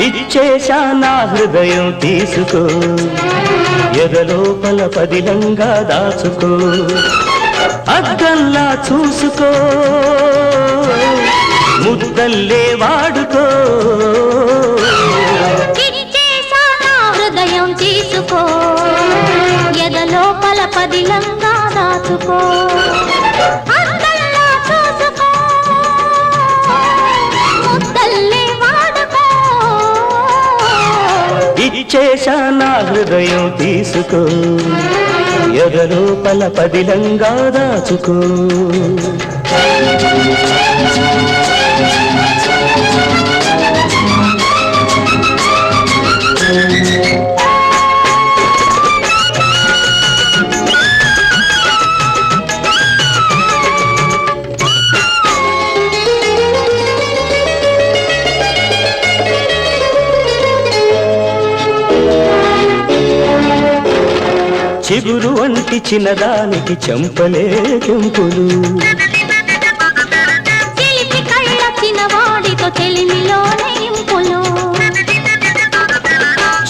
ఇచ్చేశా నా హృదయం తీసుకో. ఎదలోపల పదిలంగా దాచుకో. అద్దంలా చూసుకో. ముద్దల్లే వాడుకో. హృదయం తీసుకో. ఎదలోపల పదిలంగా దాచుకో. చేశా నా హృదయం తీసుకో ఎదలోపల పదిలంగా దాచుకో Thank you. చిగురు వంటి చిన్నదానికి చెంపలే ఇంపులు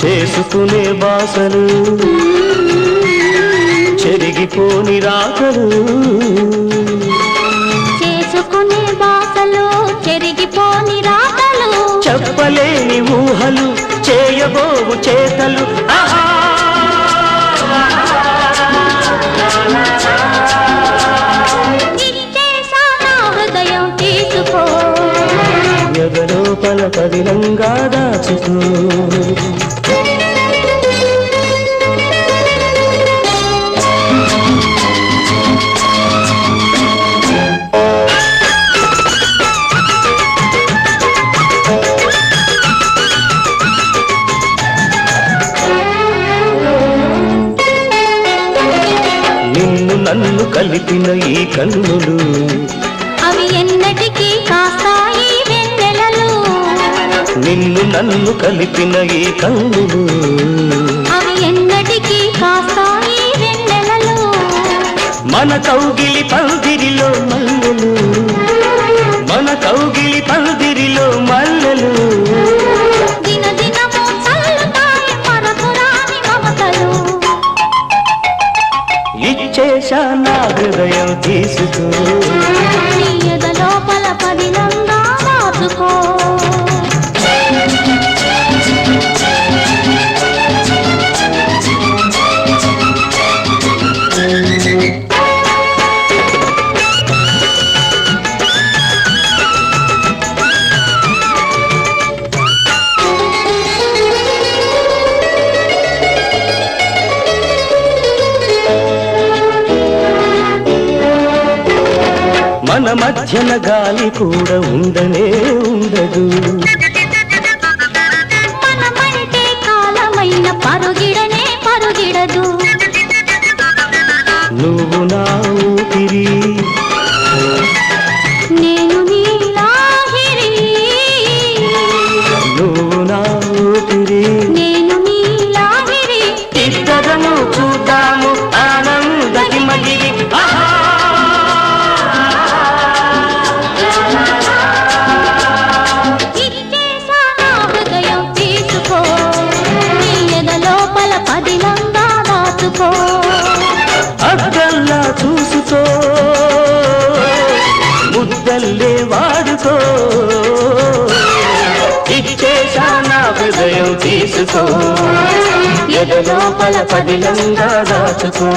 చేసుకునే బాసలు చెరిగిపోని రాకలు. చేసుకునే బాసలు చెరిగిపోని రాతలు చెప్పలేని ఊహలు చేయబోవు చేతలు. ఆహా! పదిలంగా దాచుకో నిన్ను నన్ను కలిపిన ఈ కన్నులు నిన్ను నన్ను కలిపిన ఈ కన్నులు. అవి ఎన్నటికీ కాస్తాయి వెన్నెలలు. మన కౌగిలి పందిరిలో మల్లెలు. మన కౌగిలి పందిరిలో మల్లెలు. ఇచ్చేశా నా హృదయం తీసుకో. లోపల పదిలంగా దాచుకో మన మధ్యన గాలి కూడా ఉండనే ఉండదు. మనమంటే కాలమైన పరుగిడనే పరుగిడదు. నువ్వు నా ఊపిరి. నేను నీలాహిరి నువ్వు నా ఊపిరి. ముద్దల్లే వాడుకో. ఇచ్చేశా నా హృదయం తీసుకో. ఎదలోపల పదిలంగా దాచుకో.